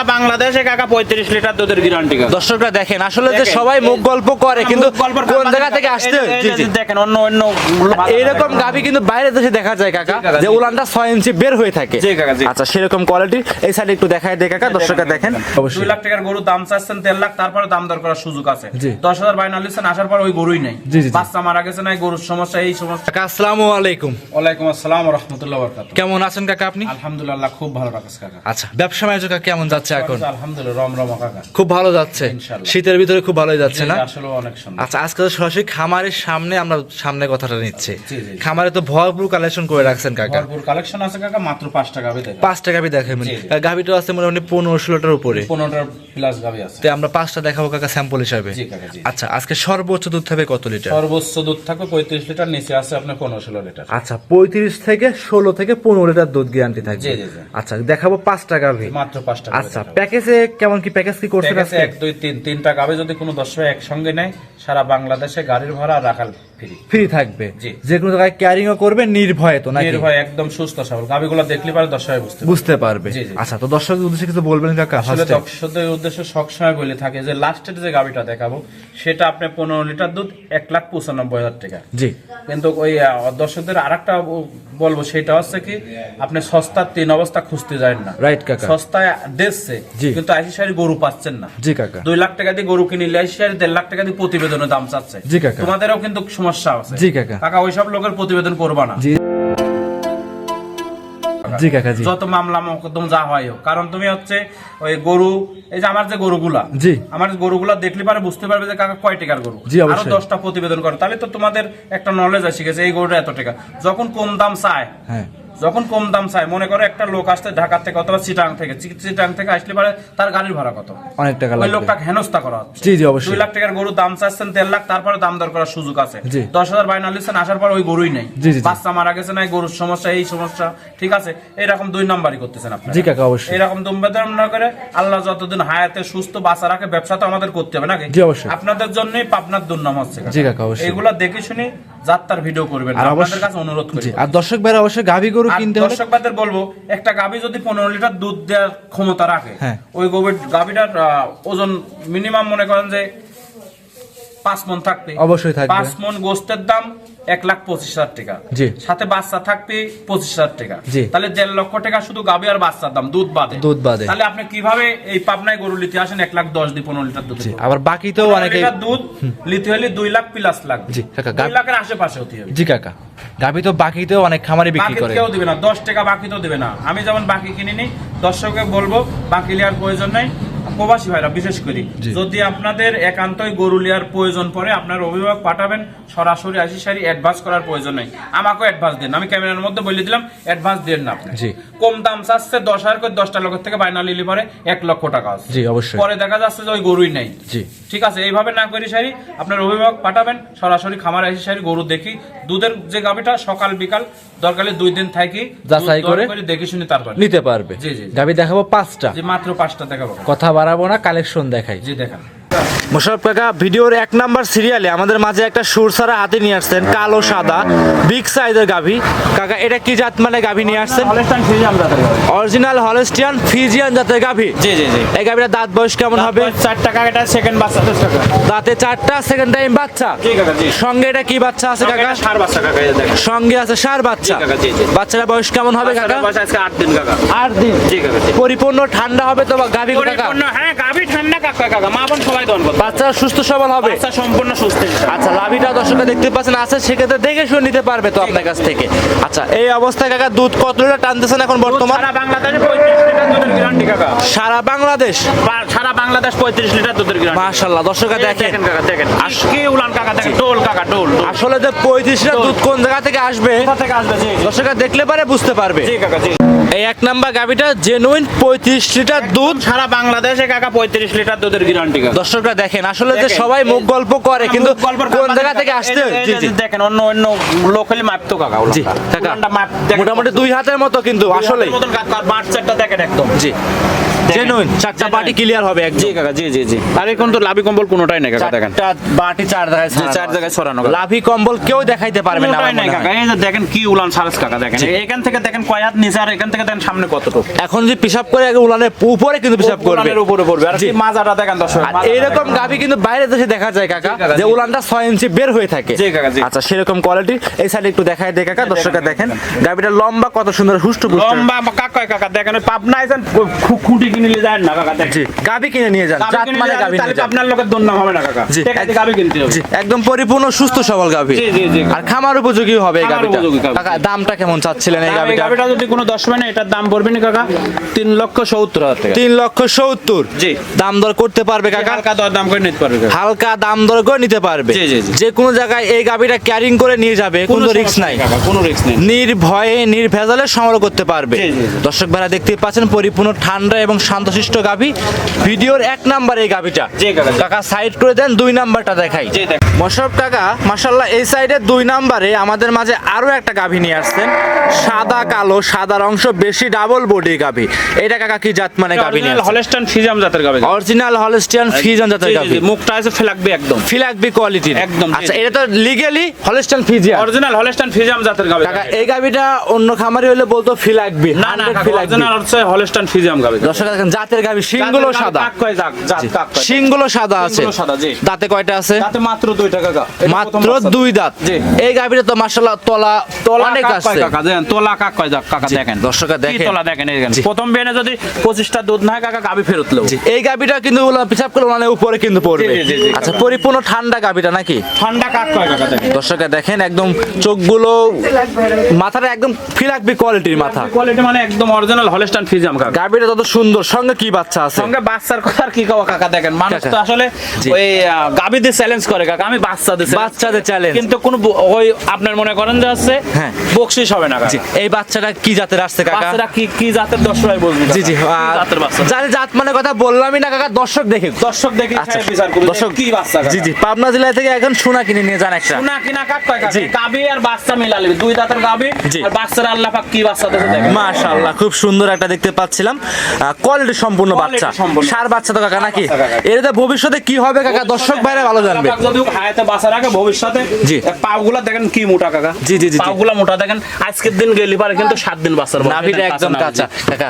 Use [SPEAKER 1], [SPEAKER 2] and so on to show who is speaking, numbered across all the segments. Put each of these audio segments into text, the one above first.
[SPEAKER 1] সারা বাংলাদেশে কাকা পঁয়ত্রিশ লিটার দুধের গ্যারান্টি
[SPEAKER 2] দর্শকরা দেখেন আসলে যে সবাই মুখ গল্প করে কিন্তু কোন জায়গা থেকে আসতে
[SPEAKER 1] দেখেন অন্য অন্য
[SPEAKER 2] কিন্তু বাইরের দেশে দেখা যায় কাকা যে উলানটা ছয় ইঞ্চি বের হয়ে থাকে। আচ্ছা সেরকম কোয়ালিটি এই সাইডে একটু দেখায় দে কাকা দর্শকরা দেখেন
[SPEAKER 1] দুই লাখ টাকার গরু দাম চাচ্ছেন লাখ তারপরে দাম দর করার সুযোগ আছে। দশ হাজার বাইনা লিখছেন আসার পর ওই গরুই নেই। বাচ্চা মারা গেছে না গরুর সমস্যা এই সমস্যা।
[SPEAKER 2] কাকা আসসালামু আলাইকুম।
[SPEAKER 1] ওয়ালাইকুম আসসালাম রহমতুল্লাহ
[SPEAKER 2] কেমন আছেন কাকা আপনি?
[SPEAKER 1] আলহামদুলিল্লাহ খুব ভালো কাকা।
[SPEAKER 2] আচ্ছা ব্যবসা কাকা কেমন যাচ্ছে? এখন।
[SPEAKER 1] আলহামদুলিল্লাহ রম কাকা
[SPEAKER 2] খুব ভালো যাচ্ছে। শীতের ভিতরে খুব ভালোই যাচ্ছে না? আচ্ছা আজকে তো সরাসরি খামারের সামনে আমরা সামনে কথাটা নিচ্ছি। খামারে তো ভরপুর কালেকশন করে রাখছেন কাকা।
[SPEAKER 1] ভরপুর কালেকশন আছে কাকা মাত্র পাঁচ টাকা বেঁধে
[SPEAKER 2] পাঁচ টাকা
[SPEAKER 1] জি, জি।
[SPEAKER 2] গাভিটা আছে মোটামুটি পনেরো ষোলোটার উপরে।
[SPEAKER 1] পনেরোটার প্লাস গাবি আছে।
[SPEAKER 2] তো আমরা পাঁচটা দেখাবো কাকা স্যাম্পল হিসাবে। আচ্ছা আজকে সর্বোচ্চ দুধ হবে কত লিটার?
[SPEAKER 1] সর্বোচ্চ দুধ থাকবে পঁয়ত্রিশ লিটার নিচে আছে আপনার পনেরো ষোলো লিটার।
[SPEAKER 2] আচ্ছা পঁয়ত্রিশ থেকে ষোলো থেকে পনেরো লিটার দুধ গ্যারান্টি থাকবে। আচ্ছা দেখাবো পাঁচ টাকা ভি
[SPEAKER 1] মাত্র টাকা
[SPEAKER 2] আচ্ছা প্যাকেজে কেমন কি প্যাকেজ কি করছেন আজকে?
[SPEAKER 1] এক দুই তিন তিনটা গাবে যদি কোনো দশ একসঙ্গে নেয় সারা বাংলাদেশে গাড়ির ভাড়া রাখাল ফ্রি
[SPEAKER 2] ফ্রি থাকবে? যে কোনো জায়গায় করবে নির্ভয়ে তো নাকি?
[SPEAKER 1] নির্ভয় একদম সুস্থ সবল। গাবিগুলো দেখলে পারে দশ বুঝতে
[SPEAKER 2] বুঝতে পারবে। আচ্ছা তো দর্শকদের উদ্দেশ্যে কিছু বলবেন কাকা
[SPEAKER 1] আসলে দর্শকদের উদ্দেশ্যে সবসময় বলে থাকে যে লাস্টের যে গাবিটা দেখাবো সেটা আপনি পনেরো লিটার দুধ এক লাখ পঁচানব্বই হাজার টাকা।
[SPEAKER 2] জি।
[SPEAKER 1] কিন্তু ওই দর্শকদের আর একটা বলব সেটা হচ্ছে কি আপনি সস্তার তিন অবস্থা খুঁজতে যায় না।
[SPEAKER 2] রাইট কাকা।
[SPEAKER 1] সস্তায় দিচ্ছে
[SPEAKER 2] জি।
[SPEAKER 1] কিন্তু আশি সারি গরু পাচ্ছেন না।
[SPEAKER 2] জি কাকা।
[SPEAKER 1] দুই লাখ টাকা দিয়ে গরু কিনিলে আশি সারি দেড় লাখ টাকা দিয়ে প্রতিবেদনের দাম চাচ্ছে।
[SPEAKER 2] জি কাকা।
[SPEAKER 1] তোমাদেরও কিন্তু সমস্যা আছে।
[SPEAKER 2] জি কাকা।
[SPEAKER 1] কাকা ওইসব লোকের প্রতিবেদন করবা না।
[SPEAKER 2] জি। কাকা জি।
[SPEAKER 1] যত মামলা মোকদ্দম যা হয়। কারণ তুমি হচ্ছে ওই গরু এই যে আমার যে গরুগুলা
[SPEAKER 2] জি।
[SPEAKER 1] আমার গরুগুলা দেখলে পারে বুঝতে পারবে যে কাকা কয় টাকার গরু।
[SPEAKER 2] জি,
[SPEAKER 1] আরও দশটা প্রতিবেদন করে। তাহলে তো তোমাদের একটা নলেজ আছে গেছে এই গরুটা এত টাকা। যখন কম দাম চায়
[SPEAKER 2] হ্যাঁ।
[SPEAKER 1] যখন কম দাম চায় মনে করো একটা লোক আসতে ঢাকা থেকে অথবা চিটাং থেকে চিটাং থেকে আসলে পারে তার গাড়ির ভাড়া কত?
[SPEAKER 2] অনেক টাকা
[SPEAKER 1] ওই লোকটাকে হেনস্থা করা হচ্ছে।
[SPEAKER 2] জি জি অবশ্যই।
[SPEAKER 1] দুই লাখ টাকার গরু দাম চাচ্ছেন দেড় লাখ তারপরে দাম দর করার সুযোগ আছে। দশ হাজার বাইনা লিখছেন আসার পর ওই গরুই নেই। বাচ্চা মারা গেছে না গরুর সমস্যা এই সমস্যা ঠিক আছে? এরকম দুই নাম্বারই করতেছেন আপনি
[SPEAKER 2] জি কাকা অবশ্যই।
[SPEAKER 1] এরকম দুম্বেদন না করে আল্লাহ যতদিন হায়াতে সুস্থ বাঁচা রাখে ব্যবসা তো আমাদের করতে হবে নাকি?
[SPEAKER 2] জি, অবশ্যই।
[SPEAKER 1] আপনাদের জন্যই পাবনার দুর্নাম হচ্ছে।
[SPEAKER 2] জি কাকা অবশ্যই।
[SPEAKER 1] এগুলা দেখে শুনে যাত্রার ভিডিও করবেন আপনাদের কাছে অনুরোধ করি।
[SPEAKER 2] আর দর্শক ভাইরা অবশ্যই গাভী গরু কিনতে হলে
[SPEAKER 1] দর্শকদের বলব একটা গাভী যদি পনেরো লিটার দুধ দেওয়ার ক্ষমতা রাখে
[SPEAKER 2] হ্যাঁ।
[SPEAKER 1] ওই গভীর গাভীটার আহ, ওজন মিনিমাম মনে করেন যে পাঁচ মন থাকবে।
[SPEAKER 2] অবশ্যই থাকবে।
[SPEAKER 1] পাঁচ মন গোস্তের দাম এক লাখ পঁচিশ হাজার টাকা।
[SPEAKER 2] জি।
[SPEAKER 1] সাথে বাচ্চা থাকবে পঁচিশ হাজার টাকা।
[SPEAKER 2] জি।
[SPEAKER 1] তাহলে দেড় লক্ষ টাকা শুধু গাভী আর বাচ্চার দাম দুধ বাদে।
[SPEAKER 2] দুধ বাদে।
[SPEAKER 1] তাহলে আপনি কীভাবে এই পাবনায় গরু নিতে আসেন? এক লাখ দশ দিয়ে পনেরো লিটার দুধ
[SPEAKER 2] আবার অনেকে
[SPEAKER 1] লিটার দুধ নিতে হলে দুই লাখ প্লাস লাগবে।
[SPEAKER 2] জি, কাকা,
[SPEAKER 1] দুই লাখের আশেপাশে হতে হবে।
[SPEAKER 2] জি কাকা। গাভী তো বাকিতেও অনেক খামারে বিক্রি
[SPEAKER 1] বাকি
[SPEAKER 2] করে।
[SPEAKER 1] কেউ দিবে না। দশ টাকা বাকি তো দিবে না। আমি যেমন বাকি কিনিনি দর্শককে বলব বাকি নেওয়ার প্রয়োজন নেই। প্রবাসী ভাইরা বিশেষ করে। যদি আপনাদের একান্তই গরু নেওয়ার প্রয়োজন পড়ে আপনার অভিভাবক পাঠাবেন সরাসরি আসি সারি অ্যাডভান্স করার প্রয়োজন নেই। আমাকেও অ্যাডভান্স দেন। আমি ক্যামেরার মধ্যে বলে দিলাম অ্যাডভান্স দেন না আপনি কম দাম চাচ্ছে দশ হাজার করে দশটা লোকের থেকে বাইনা নিলে পরে এক লক্ষ টাকা আছে।
[SPEAKER 2] অবশ্যই।
[SPEAKER 1] পরে দেখা যাচ্ছে যে ওই গরুই নেই। ঠিক আছে এইভাবে না করি সারি আপনার অভিভাবক পাঠাবেন সরাসরি খামার আসি সারি গরু দেখি। দুধের যে গাভিটা সকাল বিকাল দরকারে দুই দিন থাকি
[SPEAKER 2] যাচাই করে
[SPEAKER 1] দেখে শুনে তারপর।
[SPEAKER 2] নিতে পারবে।
[SPEAKER 1] জি, জি।
[SPEAKER 2] গাভী দেখাবো পাঁচটা।
[SPEAKER 1] যে মাত্র পাঁচটা দেখাবো।
[SPEAKER 2] কথা বাড়াবো না কালেকশন দেখাই।
[SPEAKER 1] জি দেখান।
[SPEAKER 2] মোশারফ কাকা ভিডিওর এক নাম্বার সিরিয়ালে আমাদের মাঝে একটা সুর সারা হাতে নিয়ে আসছেন কালো সাদা বিগ সাইজের গাভী। কাকা এটা কি জাত মানে গাভী নিয়ে আসছেন? অরিজিনাল হলস্টিয়ান ফিজিয়ান জাতের গাভী।
[SPEAKER 1] জি জি জি।
[SPEAKER 2] এই গাভীর দাঁত বয়স কেমন হবে?
[SPEAKER 1] চার টাকা এটা সেকেন্ড বাচ্চা
[SPEAKER 2] দাঁতে চারটা সেকেন্ড টাইম বাচ্চা?
[SPEAKER 1] জি কাকা জি।
[SPEAKER 2] সঙ্গে এটা কি বাচ্চা আছে কাকা?
[SPEAKER 1] সার বাচ্চা কাকা
[SPEAKER 2] সঙ্গে আছে সার বাচ্চা। বাচ্চারা বয়স কেমন হবে কাকা?
[SPEAKER 1] বয়স আজকে আট দিন কাকা।
[SPEAKER 2] আট দিন?
[SPEAKER 1] জি কাকা
[SPEAKER 2] পরিপূর্ণ ঠান্ডা হবে তো গাভী কাকা?
[SPEAKER 1] পরিপূর্ণ হ্যাঁ গাভী ঠান্ডা কাকা কাকা। মা বোন সবাই দন করবে
[SPEAKER 2] বাচ্চারা সুস্থ সবল হবে।
[SPEAKER 1] বাচ্চা সম্পূর্ণ সুস্থ।
[SPEAKER 2] আচ্ছা লাভিটা দর্শকরা দেখতে পাচ্ছেন আছে সেক্ষেত্রে দেখে শুনে নিতে পারবে তো আপনার কাছ থেকে। আচ্ছা এই অবস্থায় কাকা দুধ কত লিটার টানতেছেন এখন বর্তমান?
[SPEAKER 1] সারা বাংলাদেশে পঁয়ত্রিশ লিটার দুধের গ্যারান্টি কাকা।
[SPEAKER 2] সারা বাংলাদেশ?
[SPEAKER 1] সারা বাংলাদেশ পঁয়ত্রিশ লিটার দুধের গ্যারান্টি
[SPEAKER 2] মাশাল্লাহ দর্শকরা দেখেন।
[SPEAKER 1] দেখেন কাকা দেখেন। আজকে উলান কাকা দেখেন ডোল কাকা ডোল।
[SPEAKER 2] আসলে যে পঁয়ত্রিশ লিটার দুধ কোন জায়গা থেকে আসবে?
[SPEAKER 1] কোথা থেকে আসবে? জি
[SPEAKER 2] দর্শকরা দেখলে পারে বুঝতে পারবে।
[SPEAKER 1] জি কাকা জি।
[SPEAKER 2] এই এক নাম্বার গাভিটা জেনুইন পঁয়ত্রিশ লিটার দুধ।
[SPEAKER 1] সারা বাংলাদেশে কাকা পঁয়ত্রিশ লিটার দুধের গ্যারান্টি কাকা।
[SPEAKER 2] দর্শকরা দেখেন। আসলে যে সবাই মুখ গল্প করে কিন্তু কোন জায়গা থেকে আসতে
[SPEAKER 1] দেখেন অন্য অন্য লোকালি মাপতো কাকা
[SPEAKER 2] জি কাকা। মোটামুটি দুই হাতের মতো কিন্তু আসলে
[SPEAKER 1] মতন কাকা বাট চারটা দেখেন একদম।
[SPEAKER 2] জি। জেনুইন চারটা। পার্টি ক্লিয়ার হবে একদম।
[SPEAKER 1] জি কাকা জি জি জি। আর এখন তো লাভি কম্বল কোনোটাই নেই কাকা দেখেন।
[SPEAKER 2] চারটা বাটি চার জায়গায়
[SPEAKER 1] চার জায়গায় ছড়ানো
[SPEAKER 2] লাভি কম্বল কেউ দেখাইতে পারবে না
[SPEAKER 1] নাই কাকা। এই যে দেখেন কি উলান সারস কাকা দেখেন। এখান থেকে দেখেন কয় হাত নিচে আর এখান থেকে দেখেন সামনে কতটুকু।
[SPEAKER 2] এখন যদি পিসাব করে আগে উলানের উপরে কিন্তু পিসাব করবে।
[SPEAKER 1] উলানের উপরে পড়বে। আর মাজাটা দেখেন দর্শক
[SPEAKER 2] আর এইরকম গাভি কিন্তু বাইরে দেশে দেখা যায় কাকা যে উলানটা ছয় ইঞ্চি বের হয়ে থাকে।
[SPEAKER 1] জি কাকা, জি।
[SPEAKER 2] আচ্ছা সেরকম কোয়ালিটি এই সাইডে একটু দেখায় দে কাকা দর্শকরা দেখেন গাভিটা লম্বা কত সুন্দর হুষ্ট
[SPEAKER 1] লম্বা কাকা কাকা দেখেন পাবনা আইছেন খু- খুঁটি কিনে যায় না কাকা
[SPEAKER 2] জি গাভি কিনে নিয়ে যান জাত মানে
[SPEAKER 1] নিয়ে তাহলে
[SPEAKER 2] নিয়ে
[SPEAKER 1] তো
[SPEAKER 2] যান।
[SPEAKER 1] আপনার লোকের দন্নাম হবে না কাকা।
[SPEAKER 2] জি,
[SPEAKER 1] ঠিক কিনতে হবে।
[SPEAKER 2] জি একদম পরিপূর্ণ সুস্থ সবল গাভি।
[SPEAKER 1] জি, জি, জি।
[SPEAKER 2] আর খামার উপযোগী হবে এই। কাকা দামটা কেমন চাচ্ছিলেন এই
[SPEAKER 1] যদি কোনো দশ মানে এটার দাম পড়বে না কাকা? লক্ষ হাজার টাকা।
[SPEAKER 2] লক্ষ
[SPEAKER 1] জি।
[SPEAKER 2] দাম দর করতে পারবে কাকা?
[SPEAKER 1] হালকা দর দাম করে নিতে পারবে
[SPEAKER 2] হালকা দাম দর করে নিতে পারবে।
[SPEAKER 1] জি, জি, জি।
[SPEAKER 2] যে কোনো জায়গায় এই গাভিটা ক্যারিং করে নিয়ে যাবে কোনো রিস্ক নাই
[SPEAKER 1] কোনো রিস্ক নেই।
[SPEAKER 2] নির্ভয়ে নির্ভেজালে সংগ্রহ করতে পারবে। দর্শক ভাইরা দেখতে পাচ্ছেন পরিপূর্ণ ঠান্ডা এবং শান্তশিষ্ট গাভি। ভিডিওর এক নাম্বার এই গাভিটা।
[SPEAKER 1] কাকা,
[SPEAKER 2] সাইড করে দেন দুই নাম্বারটা দেখাই। মশরফ কাকা মাশাল্লাহ এই সাইডে দুই নাম্বারে আমাদের মাঝে আরও একটা গাভি নিয়ে আসছেন। সাদা কালো সাদার অংশ বেশি ডাবল বডি গাভি। এটা কাকা কি জাত মানে গাভি নিয়ে
[SPEAKER 1] হলেস্টান ফিজাম জাতের গাভি।
[SPEAKER 2] অরিজিনাল হলস্টিয়ান ফিজন জাতের গাভি।
[SPEAKER 1] মুখটা আছে ফেলাকবে একদম।
[SPEAKER 2] ফিলাকবি কোয়ালিটির
[SPEAKER 1] একদম,
[SPEAKER 2] আচ্ছা এটা তো legally Holstein Friesian
[SPEAKER 1] original Holstein Friesian জাতের গাভি।
[SPEAKER 2] কাকা এই গাভিটা অন্য খামারি হলে বলতো ফিলাকবি
[SPEAKER 1] না না অরিজিনাল হচ্ছে হলেস্টান ফিজাম গাভি।
[SPEAKER 2] দর্শক জাতের সাদা। সাদা আছে। দাঁতে কয়টা আছে?
[SPEAKER 1] মাত্র দুই টাকা
[SPEAKER 2] মাত্র দুই দাঁত। এই তো মাশাআল্লাহ তলা
[SPEAKER 1] তোলা
[SPEAKER 2] অনেক আছে।
[SPEAKER 1] কাকা? দেখেন তোলা কাক কয় যাক কাকা দেখেন।
[SPEAKER 2] দর্শকরা
[SPEAKER 1] কি
[SPEAKER 2] দেখেন।
[SPEAKER 1] তোলা দেখেন। প্রথম বেনে যদি পঁচিশটা দুধ না কাকা গাভি ফেরত লেবো
[SPEAKER 2] এই গাভিটা কিন্তু করে ওলানের উপরে কিন্তু পড়বে। আচ্ছা পরিপূর্ণ ঠান্ডা গাভিটা নাকি?
[SPEAKER 1] ঠান্ডা কাক কয় কাকা দেখেন?
[SPEAKER 2] দর্শকরা দেখেন একদম চোখগুলো মাথাটা একদম ফিলাকবি কোয়ালিটির মাথা।
[SPEAKER 1] কোয়ালিটি মানে একদম অরিজিনাল হলেস্টান ফিজাম কাকা।
[SPEAKER 2] গাভিটা তত সুন্দর সঙ্গে কি বাচ্চা আছে?
[SPEAKER 1] সঙ্গে বাচ্চার কথা আর কি কও কাকা দেখেন মানুষ তো আসলে ওই গাবি দিয়ে চ্যালেঞ্জ করে কাকা আমি বাচ্চা দিয়ে challenge
[SPEAKER 2] বাচ্চাদের চ্যালেঞ্জ
[SPEAKER 1] কিন্তু কোন ওই আপনার মনে করেন যে আছে
[SPEAKER 2] হ্যাঁ।
[SPEAKER 1] বকশিস হবে না কাকা।
[SPEAKER 2] এই বাচ্চাটা কি জাতের আসছে কাকা?
[SPEAKER 1] বাচ্চারা কি কি জাতের দর্শক বলবি
[SPEAKER 2] জি জি।
[SPEAKER 1] জাতের বাচ্চা?
[SPEAKER 2] জানি জাত মানে কথা বললামই না কাকা দর্শক দেখে।
[SPEAKER 1] দর্শক দেখে
[SPEAKER 2] আচ্ছা
[SPEAKER 1] বিচার করবে
[SPEAKER 2] দর্শক
[SPEAKER 1] কি বাচ্চা?
[SPEAKER 2] জি জি পাবনা জেলা থেকে এখন সোনা কিনে নিয়ে যান একটা।
[SPEAKER 1] শোনা কিনা কাক কাকা?
[SPEAKER 2] জি।
[SPEAKER 1] গাবি আর বাচ্চা মিলালি। দুই দাঁতের গাবি আর বাচ্চার আল্লাহ পাক কি বাচ্চা দেছে
[SPEAKER 2] মাশাআল্লাহ খুব সুন্দর একটা দেখতে পাচ্ছিলাম। কোয়ালিটি সম্পূর্ণ বাচ্চা। সার বাচ্চা তো কাকা নাকি?
[SPEAKER 1] বাচ্চা
[SPEAKER 2] ভবিষ্যতে কি হবে কাকা? দর্শক বাইরে ভালো জানবে।
[SPEAKER 1] যদি হায়াতে বাঁচা রাখে ভবিষ্যতে
[SPEAKER 2] জি।
[SPEAKER 1] পাগুলা দেখেন কি মোটা কাকা।
[SPEAKER 2] জি, জি, জি, জি।
[SPEAKER 1] পাগুলা মোটা দেখেন। আজকের দিন গেলি পারে কিন্তু সাত দিন বাচ্চার বয়স।
[SPEAKER 2] নাভিটা একদম কাঁচা। কাকা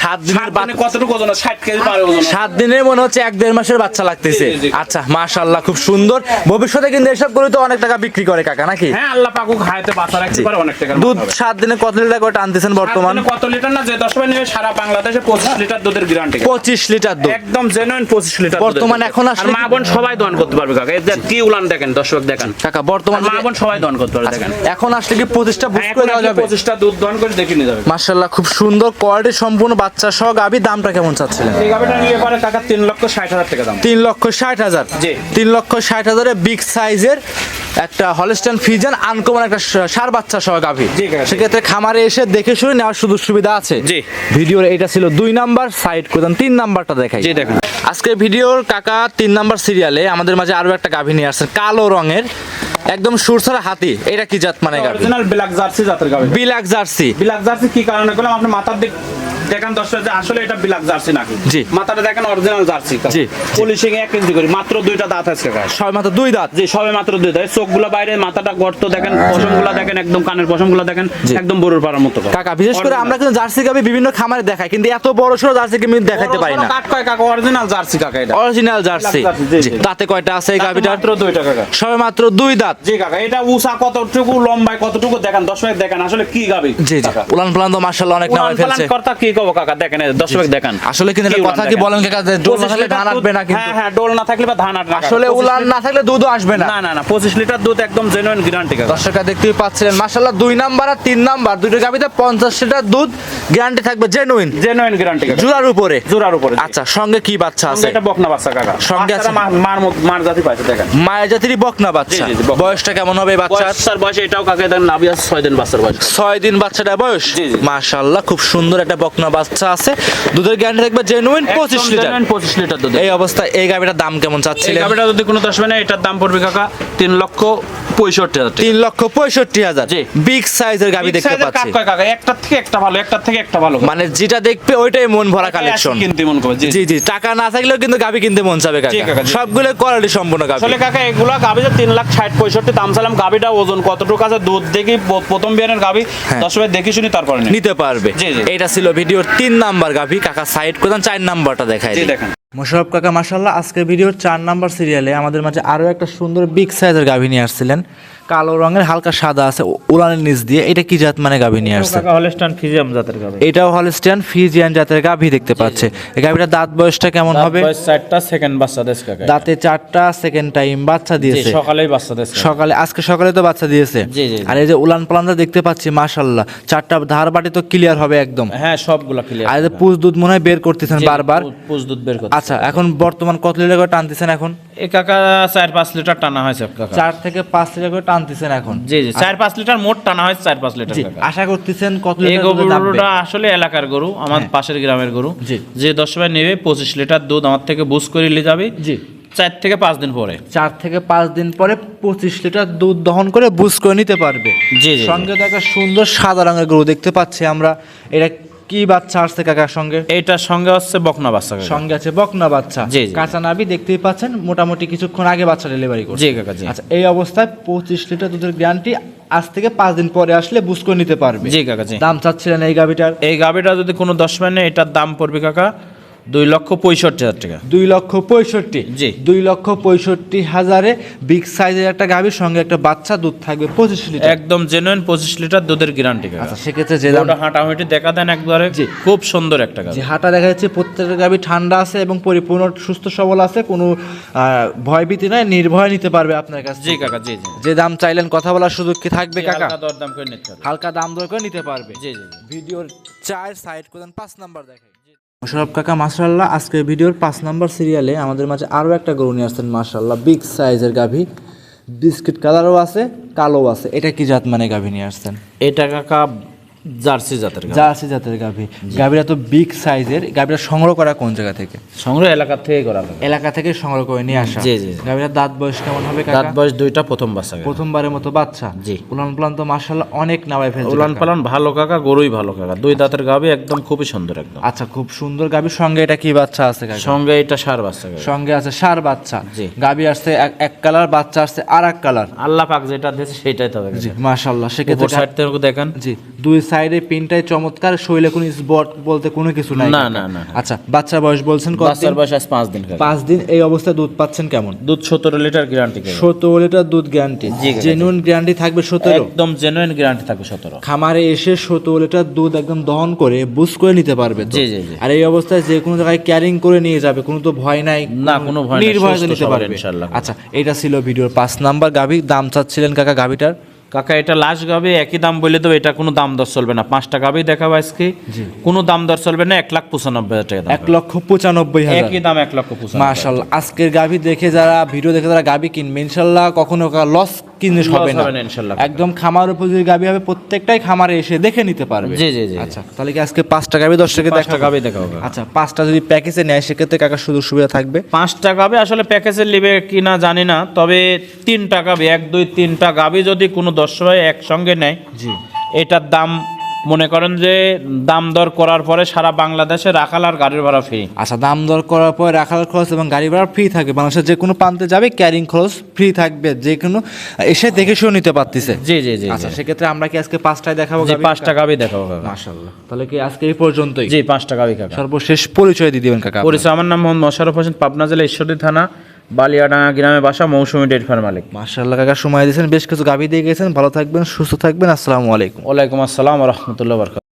[SPEAKER 2] সাত
[SPEAKER 1] সাত
[SPEAKER 2] দিনের বাচ্চা।
[SPEAKER 1] কতটুকু ওজন ষাট কেজি পারে ওজন
[SPEAKER 2] সাত দিনের মনে হচ্ছে এক দেড় মাসের বাচ্চা লাগতেছে। আচ্ছা মাশাআল্লাহ খুব সুন্দর। ভবিষ্যতে কিন্তু এসব করে তো অনেক টাকা বিক্রি করে কাকা নাকি?
[SPEAKER 1] হ্যাঁ আল্লাহ পাকু হায়াতে বাঁচা রাখতে পারে অনেক টাকার
[SPEAKER 2] দুধ সাত দিনে কত লিটার করে টানতেছেন বর্তমান?
[SPEAKER 1] কত লিটার না যে দশ সারা বাংলাদেশে পঁচিশ লিটার দুধের গ্যারান্টি
[SPEAKER 2] পঁচিশ লিটার দুধ?
[SPEAKER 1] একদম জেনুইন পঁচিশ লিটার
[SPEAKER 2] বর্তমান এখন
[SPEAKER 1] আর মা বোন সবাই দহন করতে পারবে কাকা। এই যে কি উলান দেখেন দর্শক দেখেন।
[SPEAKER 2] কাকা বর্তমান
[SPEAKER 1] মা বোন সবাই দহন করতে পারবে দেখেন।
[SPEAKER 2] এখন আসলে কি পঁচিশটা করে দেওয়া যাবে?
[SPEAKER 1] পঁচিশটা দুধ দহন করে দেখে নিয়ে যাবে।
[SPEAKER 2] মাশাআল্লাহ খুব সুন্দর কোয়ালিটি সম্পূর্ণ বাচ্চা সহ গাবি দামটা কেমন চাচ্ছিলেন?
[SPEAKER 1] এই গাভিটা নিয়ে পারে কাকা তিন লক্ষ ষাট হাজার টাকা দাম।
[SPEAKER 2] তিন লক্ষ ষাট হাজার?
[SPEAKER 1] জি।
[SPEAKER 2] তিন লক্ষ ষাট হাজারে বিগ সাইজের একটা হলস্টাইন ফিজান আনকমন একটা সার বাচ্চা সহ গাভী। সেক্ষেত্রে খামারে এসে দেখে শুনে নেওয়ার সুযোগ সুবিধা আছে।
[SPEAKER 1] জি।
[SPEAKER 2] ভিডিওর এটা ছিল দুই নাম্বার সাইড করতাম তিন নাম্বারটা দেখাই।
[SPEAKER 1] জি, দেখেন।
[SPEAKER 2] আজকে ভিডিওর কাকা তিন নাম্বার সিরিয়ালে আমাদের মাঝে আরও একটা গাভী নিয়ে আসছেন কালো রঙের একদম সুরসারা হাতি। এটা কি জাত মানে গাভি?
[SPEAKER 1] অরিজিনাল ব্ল্যাক জার্সি জাতের গাভী।
[SPEAKER 2] বিলাক জার্সি।
[SPEAKER 1] ব্ল্যাক জার্সি কি কারণে করলাম? আপনি মাথার দিক দেখেন দর্শক যে আসলে এটা ব্ল্যাক জার্সি নাকি?
[SPEAKER 2] জি।
[SPEAKER 1] মাথাটা দেখেন অরিজিনাল জার্সি
[SPEAKER 2] জি।
[SPEAKER 1] পলিশিং এক ইঞ্চি করে মাত্র দুইটা দাঁত আছে
[SPEAKER 2] মাত্র দুই দাঁত।
[SPEAKER 1] জি সবে মাত্র দুই দাঁত। চোখগুলো বাইরে মাথাটা গর্ত দেখেন পশমগুলো দেখেন একদম কানের পশমগুলো দেখেন একদম বড়ুর পাড়ার মতো
[SPEAKER 2] কাকা বিশেষ করে আমরা কিন্তু জার্সি বিভিন্ন খামারে দেখাই কিন্তু এত বড় সড়ো জার্সি কিন্তু দেখাইতে পারি না।
[SPEAKER 1] কাক কয় কাকা? অরিজিনাল জার্সি কাকা এটা।
[SPEAKER 2] Original jersey. তাতে কয়টা আছে এই গাভিটার
[SPEAKER 1] মাত্র দুইটা কাকা।
[SPEAKER 2] সবে মাত্র দুই দাঁত।
[SPEAKER 1] জি কাকা এটা উষা কতটুকু লম্বায় কতটুকু দেখেন দর্শক দেখেন আসলে কি গাবি
[SPEAKER 2] জি জি। উলান প্লান তো মার্শাল্লাহ অনেক
[SPEAKER 1] পালান
[SPEAKER 2] ফেলছে।
[SPEAKER 1] কর্তা কি কব কাকা দেখেন দর্শক দেখেন।
[SPEAKER 2] আসলে কিন্তু কথা কি বলেন কাকা ডোল না থাকলে ধান আসবে না কিন্তু।
[SPEAKER 1] হ্যাঁ হ্যাঁ ডোল না থাকলে বা ধান আসবে না
[SPEAKER 2] আসলে
[SPEAKER 1] 25
[SPEAKER 2] উলান না থাকলে দুধও আসবে না।
[SPEAKER 1] না না না পঁচিশ লিটার দুধ একদম জেনুইন গ্যারান্টি কাকা।
[SPEAKER 2] দর্শকরা দেখতেই পাচ্ছিলেন মার্শাল্লাহ দুই নাম্বার আর তিন নাম্বার দুটো গাভিতে পঞ্চাশ লিটার দুধ। গ্যারান্টি থাকবে জেনুইন
[SPEAKER 1] জেনুইন গ্যারান্টি
[SPEAKER 2] জোড়ার উপরে?
[SPEAKER 1] জোড়ার উপরে
[SPEAKER 2] আচ্ছা সঙ্গে কি বাচ্চা আছে?
[SPEAKER 1] এটা বকনা বাচ্চা কাকা।
[SPEAKER 2] সঙ্গে আছে?
[SPEAKER 1] মার মার জাতি পাইছে দেখেন।
[SPEAKER 2] মায়ের জাতিরই বকনা বাচ্চা। বয়সটা কেমন হবে এই বাচ্চার?
[SPEAKER 1] বাচ্চার বয়সে এটাও কাকে দেন নাভি আছে ছয় দিন বাচ্চার বয়স।
[SPEAKER 2] ছয় দিন বাচ্চাটা বয়স। মাশাল্লাহ খুব সুন্দর একটা বকনা বাচ্চা আছে। দুধের গ্যারান্টি থাকবে জেনুইন পঁচিশ লিটার
[SPEAKER 1] পঁচিশ লিটার দুধ
[SPEAKER 2] এই অবস্থায় এই গাভিটার দাম কেমন
[SPEAKER 1] এই
[SPEAKER 2] চাচ্ছিলেন?
[SPEAKER 1] গাভিটা যদি কোনো দশ মানে এটার দাম পড়বে কাকা তিন লক্ষ পঁয়ষট্টি হাজার
[SPEAKER 2] তিন লক্ষ পঁয়ষট্টি হাজার। বিগ সাইজের গাভি দেখতে পাচ্ছি।
[SPEAKER 1] একটার থেকে একটা ভালো একটার থেকে একটা ভালো।
[SPEAKER 2] মানে যেটা দেখবে ওইটাই মন ভরা কালেকশন
[SPEAKER 1] কিনতে মন করে জি।
[SPEAKER 2] জি টাকা না থাকলেও কিন্তু গাভি কিনতে মন চাবে কাকা। সবগুলো কোয়ালিটি সম্পূর্ণ গাভি।
[SPEAKER 1] আসলে কাকা এগুলা গাভি যে তিন লাখ ষাট পঁয়ষট্টি দাম চালাম গাভিটা ওজন কতটুকু আছে দুধ দেখি প্রথম বিয়ানের গাভি।
[SPEAKER 2] হ্যাঁ।
[SPEAKER 1] দশ ভাই দেখি শুনি তারপরে
[SPEAKER 2] নিতে পারবে। এটা ছিল ভিডিওর তিন নাম্বার গাভি। কাকা সাইড করতেন চার নাম্বারটা দেখায়
[SPEAKER 1] দেখেন।
[SPEAKER 2] মোশারফ কাকা মাসাল্লাহ আজকের ভিডিওর চার নাম্বার সিরিয়ালে আমাদের মাঝে আরও একটা সুন্দর বিগ সাইজের গাভিনী আসছিলেন। কালো রঙের হালকা সাদা আছে উলানের নিচ দিয়ে। এটা কি জাত মানে গাভী নিয়ে আসছে
[SPEAKER 1] হলস্টান ফিজিয়াম জাতের গাভি।
[SPEAKER 2] এটাও হলস্টিয়ান ফিজিয়ান জাতের গাভী দেখতে পাচ্ছে। এই গাভীটার দাঁত বয়সটা কেমন হবে?
[SPEAKER 1] চারটা সেকেন্ড বাচ্চা
[SPEAKER 2] দাঁতে চারটা সেকেন্ড টাইম বাচ্চা দিয়েছে।
[SPEAKER 1] সকালেই বাচ্চা
[SPEAKER 2] সকালে আজকে সকালে তো বাচ্চা দিয়েছে। আর এই যে উলান পালানটা দেখতে পাচ্ছি মাশাল্লাহ চারটা ধার বাটি তো ক্লিয়ার হবে একদম।
[SPEAKER 1] হ্যাঁ সবগুলা ক্লিয়ার
[SPEAKER 2] আর এই যে পুজ দুধ মনে হয় বের করতেছেন বারবার।
[SPEAKER 1] পুজ দুধ বের করতে
[SPEAKER 2] আচ্ছা এখন বর্তমান কত লিটার করে টানতেছেন এখন?
[SPEAKER 1] এই কাকা চার পাঁচ লিটার টানা হয়েছে কাকা।
[SPEAKER 2] চার থেকে পাঁচ লিটার করে টানতেছেন এখন।
[SPEAKER 1] জি জি চার পাঁচ লিটার মোট টানা হয়েছে চার পাঁচ লিটার
[SPEAKER 2] আশা করতেছেন কত
[SPEAKER 1] এই? গরুটা আসলে এলাকার গরু আমার পাশের গ্রামের গরু। যে দশ ভাই নেবে পঁচিশ লিটার দুধ আমার থেকে বুস করে নিয়ে যাবে।
[SPEAKER 2] জি।
[SPEAKER 1] চার থেকে পাঁচ দিন পরে।
[SPEAKER 2] চার থেকে পাঁচ দিন পরে পঁচিশ লিটার দুধ দহন করে বুস করে নিতে পারবে।
[SPEAKER 1] জি, জি।
[SPEAKER 2] সঙ্গে তো একটা সুন্দর সাদা রঙের গরু দেখতে পাচ্ছি আমরা। এটা কি বাচ্চা আসছে কাকার সঙ্গে?
[SPEAKER 1] এইটার সঙ্গে হচ্ছে বকনা বাচ্চা
[SPEAKER 2] সঙ্গে আছে বকনা বাচ্চা।
[SPEAKER 1] জি।
[SPEAKER 2] কাঁচা নাবি দেখতেই পাচ্ছেন মোটামুটি কিছুক্ষণ আগে বাচ্চা ডেলিভারি করছে।
[SPEAKER 1] জি কাকা জি।
[SPEAKER 2] আচ্ছা এই অবস্থায় পঁচিশ লিটার দুধের গ্যারান্টি আজ থেকে পাঁচ দিন পরে আসলে বুঝ করে নিতে পারবে।
[SPEAKER 1] জি কাকা জি।
[SPEAKER 2] দাম চাচ্ছিলেন এই গাভিটার?
[SPEAKER 1] এই গাভিটা যদি কোনো দশ মানে এটার দাম পড়বে কাকা? দুই লক্ষ পঁয়ষট্টি হাজার টাকা।
[SPEAKER 2] দুই লক্ষ পঁয়ষট্টি।
[SPEAKER 1] জি।
[SPEAKER 2] দুই লক্ষ পঁয়ষট্টি হাজারে বিগ সাইজের একটা গাভীর সঙ্গে একটা বাচ্চা দুধ থাকবে পঁচিশ লিটার
[SPEAKER 1] একদম জেনুইন পঁচিশ লিটার দুধের গ্যারান্টি
[SPEAKER 2] আচ্ছা সেক্ষেত্রে যে দাম
[SPEAKER 1] ওটা হাঁটাহুঁটি দেখা দেন একবারে।
[SPEAKER 2] জি।
[SPEAKER 1] খুব সুন্দর একটা গাভি।
[SPEAKER 2] হাঁটা দেখা যাচ্ছে প্রত্যেকটা গাভী ঠান্ডা আছে এবং পরিপূর্ণ সুস্থ সবল আছে কোনো ভয়ভীতি নয় নির্ভয় নিতে পারবে আপনার কাছে
[SPEAKER 1] জি কাকা জি জি।
[SPEAKER 2] যে দাম চাইলেন কথা বলার সুযোগ কি থাকবে কাকা?
[SPEAKER 1] হালকা দরদাম করে নিতে
[SPEAKER 2] হালকা দাম দর করে নিতে পারবে।
[SPEAKER 1] জি জি।
[SPEAKER 2] ভিডিওর চার সাইড করেন পাঁচ নাম্বার দেখাই মোশারফ কাকা মাশাল্লাহ আজকের ভিডিওর পাঁচ নাম্বার সিরিয়ালে আমাদের মাঝে আরও একটা গরু নিয়ে আসছেন মাসাল্লাহ বিগ সাইজের গাভী। বিস্কিট কালারও আছে কালো আছে। এটা কি জাত মানে গাভী নিয়ে আসছেন?
[SPEAKER 1] এটা কাকা জার্সি জাতের
[SPEAKER 2] জার্সি জাতের গাভী। গাভীরা তো বিগ সাইজের গাভীরা সংগ্রহ করা কোন জায়গা থেকে?
[SPEAKER 1] সংগ্রহ এলাকার থেকে করা
[SPEAKER 2] এলাকা থেকে সংগ্রহ করে নিয়ে আসা।
[SPEAKER 1] জি, জি।
[SPEAKER 2] গাভীরা দাঁত বয়স কেমন হবে
[SPEAKER 1] দাঁত বয়স দুইটা প্রথম বাচ্চা
[SPEAKER 2] প্রথমবারের মতো বাচ্চা?
[SPEAKER 1] জি।
[SPEAKER 2] উলান পালান তো মাশাল্লাহ অনেক নামায় ফেলছে
[SPEAKER 1] উলান পালান ভালো কাকা গরুই ভালো কাকা। দুই দাঁতের গাভি একদম খুবই সুন্দর একদম।
[SPEAKER 2] আচ্ছা খুব সুন্দর গাভীর। সঙ্গে এটা কি বাচ্চা আছে
[SPEAKER 1] সঙ্গে এটা সার বাচ্চা
[SPEAKER 2] সঙ্গে আছে সার বাচ্চা।
[SPEAKER 1] জি।
[SPEAKER 2] গাভী আসছে এক- এক কালার বাচ্চা আসছে আর এক কালার।
[SPEAKER 1] আল্লাহ পাক যেটা দিয়েছে সেটাই তবে
[SPEAKER 2] জি মাশাল্লাহ
[SPEAKER 1] উপর
[SPEAKER 2] সেক্ষেত্রে
[SPEAKER 1] সাইড থেকে দেখেন।
[SPEAKER 2] জি। দুই সাইডে পিনটাই চমৎকার শৈলে কোনো স্পট বলতে কোনো কিছু নাই
[SPEAKER 1] না, না, না।
[SPEAKER 2] আচ্ছা বাচ্চা বয়স বলছেন কত
[SPEAKER 1] বাচ্চার বয়স আজ পাঁচ দিন।
[SPEAKER 2] পাঁচ দিন এই অবস্থায় দুধ পাচ্ছেন কেমন?
[SPEAKER 1] দুধ সতেরো লিটার গ্যারান্টি।
[SPEAKER 2] সতেরো লিটার দুধ গ্যারান্টি জেনুইন গ্যারান্টি থাকবে সতেরো?
[SPEAKER 1] একদম জেনুইন গ্যারান্টি থাকবে সতেরো।
[SPEAKER 2] খামারে এসে সতেরো লিটার দুধ একদম দহন করে বুস করে নিতে পারবে
[SPEAKER 1] জি, জি, জি।
[SPEAKER 2] আর এই অবস্থায় যে কোনো জায়গায় ক্যারিং করে নিয়ে যাবে কোনো তো ভয় নাই
[SPEAKER 1] না, কোনো ভয় নাই,
[SPEAKER 2] নির্ভয়ে নিতে পারবে।
[SPEAKER 1] ইনশাআল্লাহ।
[SPEAKER 2] আচ্ছা এটা ছিল ভিডিওর পাঁচ নাম্বার গাভি দাম চাচ্ছিলেন কাকা গাভিটার?
[SPEAKER 1] কাকা এটা লাশ গাবে একই দাম বলে দেবো এটা কোনো দাম দর চলবে না। পাঁচটা গাবেই দেখাবো আজকে। কোনো দাম দর চলবে না এক লাখ পঁচানব্বই হাজার টাকা
[SPEAKER 2] এক লক্ষ পঁচানব্বই হাজার।
[SPEAKER 1] একই দাম এক লক্ষ পঁচানব্বই
[SPEAKER 2] মাশাল্লাহ আজকের গাভি দেখে যারা ভিডিও দেখে যারা গাভি কিনবে ইনশাল্লাহ কখনো লস কিনে
[SPEAKER 1] Loss
[SPEAKER 2] হবে না
[SPEAKER 1] ইনশাআল্লাহ ইনশাল্লাহ।
[SPEAKER 2] একদম খামার উপযোগী গাবি হবে প্রত্যেকটাই খামারে এসে দেখে নিতে পারবে।
[SPEAKER 1] জি, জি, জি।
[SPEAKER 2] আচ্ছা তাহলে কি আজকে পাঁচটা গাবি দর্শকের
[SPEAKER 1] পাঁচটা
[SPEAKER 2] দেখা
[SPEAKER 1] গাবি দেখাবো হবে
[SPEAKER 2] আচ্ছা পাঁচটা যদি প্যাকেজে নেয় সেক্ষেত্রে কাকা সুযোগ সুবিধা থাকবে?
[SPEAKER 1] পাঁচটা গাবি আসলে প্যাকেজের নেবে কিনা জানি না তবে তিনটা গাবে এক দুই তিনটা গাবি যদি কোনো দর্শক একসঙ্গে নেয়
[SPEAKER 2] জি।
[SPEAKER 1] এটার দাম মনে করেন যে দাম দর করার পরে সারা বাংলাদেশে রাখাল আর গাড়ির ভাড়া ফ্রি
[SPEAKER 2] আচ্ছা দাম দর করার পর রাখার খরচ এবং গাড়ি ভাড়া ফ্রি থাকবে বাংলাদেশের যে কোনো প্রান্তে যাবে ক্যারিং খরচ ফ্রি থাকবে। যে কোনো এসে দেখে শুনে নিতে পারতেছে।
[SPEAKER 1] জি জি জি
[SPEAKER 2] আচ্ছা সেক্ষেত্রে আমরা কি আজকে পাঁচটায় দেখাবো
[SPEAKER 1] জি পাঁচটা গাবি দেখাবো কাকা
[SPEAKER 2] মাশাল্লাহ তাহলে কি আজকে এই পর্যন্তই?
[SPEAKER 1] জি পাঁচটা গাবি কাকা।
[SPEAKER 2] সর্বশেষ পরিচয় দিয়ে দিবেন কাকা
[SPEAKER 1] পরিচয় আমার নাম মোহাম্মদ মোশারফ হোসেন পাবনা জেলা ঈশ্বরদী থানা। বালিয়াডাঙ্গা গ্রামে বাসা মৌসুমী ডেট ফার্ম মালিক।
[SPEAKER 2] মার্শাল্লাহ কাকা সময় দিয়েছেন বেশ কিছু গাভী দিয়ে গেছেন ভালো থাকবেন সুস্থ থাকবেন আসসালামু আলাইকুম।
[SPEAKER 1] ওয়ালাইকুম আসসালাম রহমতুল্লাহ বরকাত